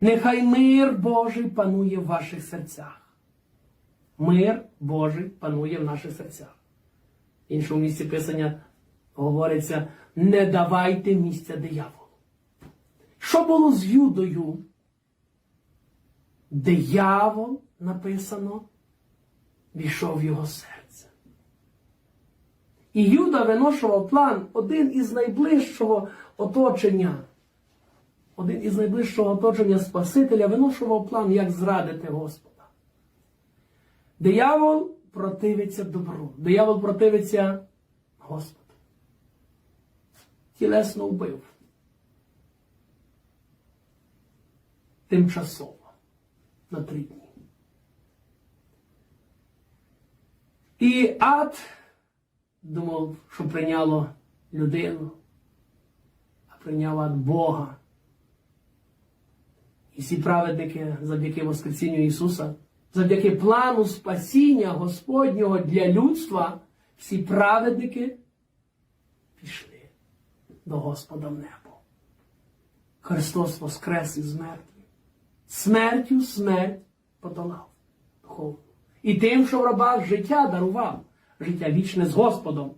Нехай мир Божий панує в ваших серцях. Мир Божий панує в наших серцях. В іншому місці Писання говориться: не давайте місця дияволу. Що було з Юдою? Диявол написано, війшов в його серце. І Юда виношував план один із найближчого оточення. Один із найближчого оточення Спасителя виношував план, як зрадити Господа. Диявол противиться добру. Диявол противиться Господу. Тілесно вбив. Тимчасово. На три дні. І ад думав, що прийняло людину, а прийняв ад Бога. І всі праведники завдяки Воскресінню Ісуса, завдяки плану спасіння Господнього для людства, всі праведники пішли до Господа в небо. Христос воскрес із мертвих. Смертю смерть подолав духовно. І тим, що в рабах життя дарував, життя вічне з Господом.